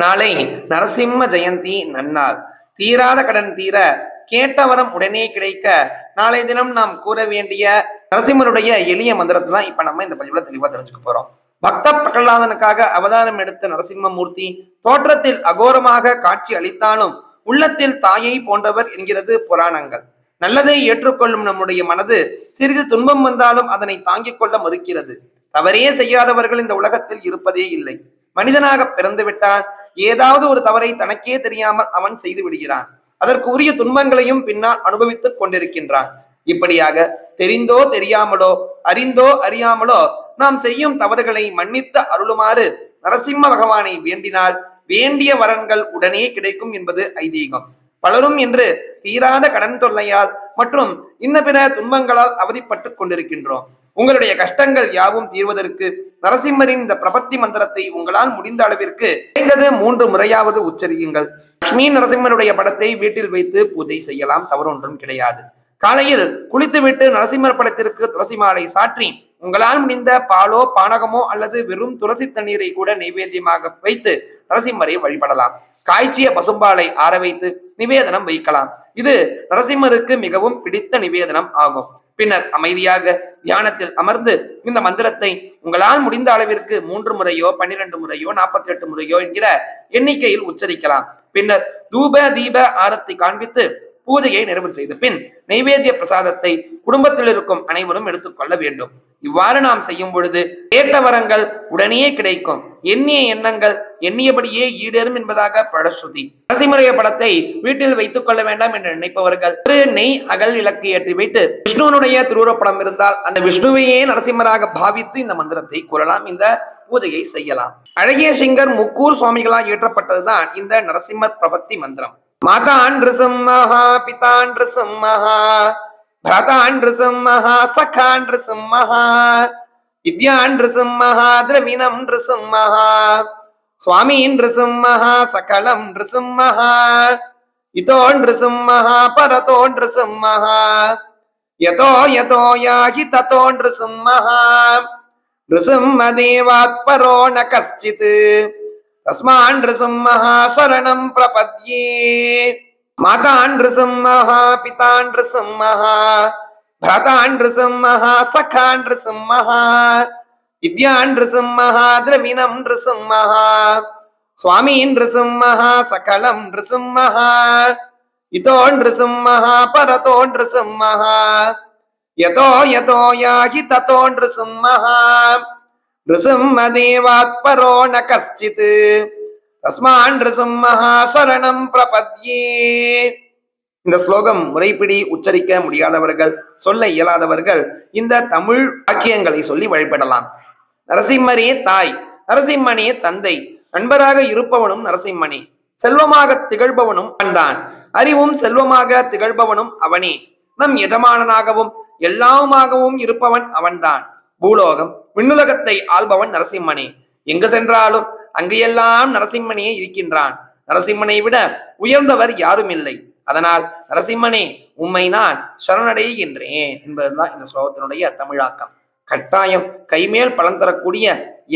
நாளை நரசிம்ம ஜெயந்தி நன்னாள். தீராத கடன் தீர கேட்டவரம் உடனே கிடைக்க. நாளை தினம் நாம் கூற வேண்டிய நரசிம்மருடைய எளிய மந்திரத்தை தான் இப்ப நம்ம இந்த பதிவுல தெளிவா தெரிஞ்சுக்க போறோம். பக்த பிரகலாதனுக்காக அவதாரம் எடுத்த நரசிம்மமூர்த்தி தோற்றத்தில் அகோரமாக காட்சி அளித்தாலும் உள்ளத்தில் தாயை போன்றவர் என்கிறது புராணங்கள். நல்லதை ஏற்றுக்கொள்ளும் நம்முடைய மனது சிறிது துன்பம் வந்தாலும் அதனை தாங்கிக் கொள்ள மறுக்கிறது. தவறே செய்யாதவர்கள் இந்த உலகத்தில் இருப்பதே இல்லை. மனிதனாக பிறந்து விட்டால் ஏதாவது ஒரு தவறை தனக்கே தெரியாமல் அவன் செய்து விடுகிறான். அதற்கு உரிய துன்பங்களையும் பின்னால் அனுபவித்துக் கொண்டிருக்கின்றான். இப்படியாக தெரிந்தோ தெரியாமலோ அறிந்தோ அறியாமலோ நாம் செய்யும் தவறுகளை மன்னித்து அருளுமாறு நரசிம்ம பகவானை வேண்டினால் வேண்டிய வரன்கள் உடனே கிடைக்கும் என்பது ஐதீகம். பலரும் என்று தீராத கடன் தொல்லையால் மற்றும் இன்ன பிற துன்பங்களால் அவதிப்பட்டுக் கொண்டிருக்கின்றோம். உங்களுடைய கஷ்டங்கள் யாவும் தீர்வதற்கு நரசிம்மரின் இந்த பிரபத்தி மந்திரத்தை உங்களால் முடிந்த அளவிற்கு குறைந்தது மூன்று முறையாவது உச்சரியுங்கள். லட்சுமி நரசிம்மருடைய படத்தை வீட்டில் வைத்து பூஜை செய்யலாம் தவறு ஒன்றும் கிடையாது. காலையில் குளித்துவிட்டு நரசிம்மர் படத்திற்கு துளசி மாலை சாற்றி உங்களால் முடிந்த பாலோ பானகமோ அல்லது வெறும் துளசி தண்ணீரை கூட நைவேத்தியமாக வைத்து நரசிம்மரை வழிபடலாம். காய்ச்சிய பசும்பாலை ஆற வைத்து நிவேதனம் வைக்கலாம். இது நரசிம்மருக்கு மிகவும் பிடித்த நிவேதனம் ஆகும். பின்னர் அமைதியாக தியானத்தில் அமர்ந்து இந்த மந்திரத்தை உங்களால் முடிந்த அளவிற்கு மூன்று முறையோ பன்னிரண்டு முறையோ நாற்பத்தி எட்டு முறையோ என்கிற எண்ணிக்கையில் உச்சரிக்கலாம். பின்னர் தூப தீப ஆரத்தை காண்பித்து பூஜையை நிறைவு செய்த பின் நைவேத்திய பிரசாதத்தை குடும்பத்தில் இருக்கும் அனைவரும் எடுத்துக்கொள்ள வேண்டும். இவ்வாறு நாம் செய்யும் பொழுது கேட்ட வரங்கள் உடனே கிடைக்கும். எண்ணிய எண்ணங்கள் எண்ணியபடியே ஈடேறும் என்பதாக பழஸ்ருதி. நரசிம்மரைய படத்தை வீட்டில் வைத்துக் கொள்ள வேண்டாம் என்று நினைப்பவர்கள் ஒரு நெய் அகல் இலக்கு ஏற்றி வைத்து விஷ்ணுவனுடைய திருவுருவப்படம் இருந்தால் அந்த விஷ்ணுவையே நரசிம்மராக பாவித்து இந்த மந்திரத்தை கூறலாம். இந்த பூஜையை செய்யலாம். அழகிய சிங்கர் முக்கூர் சுவாமிகளால் இயற்றப்பட்டதுதான் இந்த நரசிம்மர் பிரபத்தி மந்திரம். மாதான் ரிசம்மஹா பிதான் ரதான்று சிம்மஹா சகான்று சிம்மஹா வித்யான்று சிம்மஹா திரவிணம் சிம்மஹா சுவாமீன்று சிம்மஹா சகலம் சிம்மஹா இதோன்று சிம்மஹா பரதோன்று சிம்மஹா யதோ யதோ யாகி ததோன்று சிம்மஹா நிருசிம்ம தேவாத் பரோ ந கஷ்டித் தஸ்மான் நிருசிம்மஹா சரணம் பிரபத்யே. மகான்று சிம்மஹா பிதான்று சிம்மஹா பிரதான்று சிம்மஹா சகான்று சிம்மஹா வித்யான்று சிம்மஹா திரவிணம் சிம்மஹா சுவாமீன்று சிம்மஹா சகலம் சிம்மஹா இதோன்று சிம்மஹா பரதோன்று சிம்மஹா யதோ யதோ யாகி ததோன்று சிம்மஹா நிருசிம்ம தேவாத் பரோ ந கஷ்டித் தஸ்மான் நிருசிம்மஹா பிரபத்யே. இந்த ஸ்லோகம் முறைப்படி உச்சரிக்க முடியாதவர்கள் சொல்ல இயலாதவர்கள் இந்த தமிழ் வாக்கியங்களை சொல்லி வழிபடலாம். நரசிம்மரே தாய் நரசிம்மனே தந்தை நண்பராக இருப்பவனும் நரசிம்மனே செல்வமாக திகழ்பவனும் அவன்தான் அறிவும் செல்வமாக திகழ்பவனும் அவனே நம் எஜமானனாகவும் எல்லாவுமாகவும் இருப்பவன் அவன்தான். பூலோகம் விண்ணுலகத்தை ஆள்பவன் நரசிம்மனே எங்கு சென்றாலும் அங்கேயெல்லாம் நரசிம்மனே இருக்கின்றான். நரசிம்மனை விட உயர்ந்தவர் யாரும் இல்லை. அதனால் நரசிம்மனே உம்மை நான் சரணடைகின்றேன் என்பதுதான் இந்த ஸ்லோகத்தினுடைய தமிழாக்கம். கட்டாயம் கைமேல் பலன் தரக்கூடிய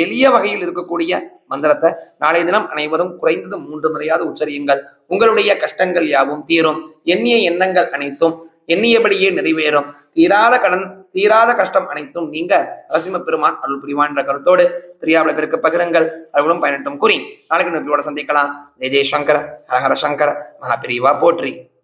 எளிய வகையில் இருக்கக்கூடிய மந்திரத்தை நாளைய தினம் அனைவரும் குறைந்தது மூன்று முறையாவது உச்சரியுங்கள். உங்களுடைய கஷ்டங்கள் யாவும் தீரும். எண்ணிய எண்ணங்கள் அனைத்தும் எண்ணியபடியே நிறைவேறும். தீராத கடன் தீராத கஷ்டம் அனைத்தும் நீங்க நரசிம்ம பெருமான் அருள் புரிவான் என்ற கருத்தோடு திரியாவில பிறகு பகிருங்கள். அவர்களும் பயனட்டும். கூறி நாளைக்கு நோக்கியோட சந்திக்கலாம். ஜெய் ஜெய் சங்கர ஹரஹர சங்கர மகாபிரிவா போற்றி.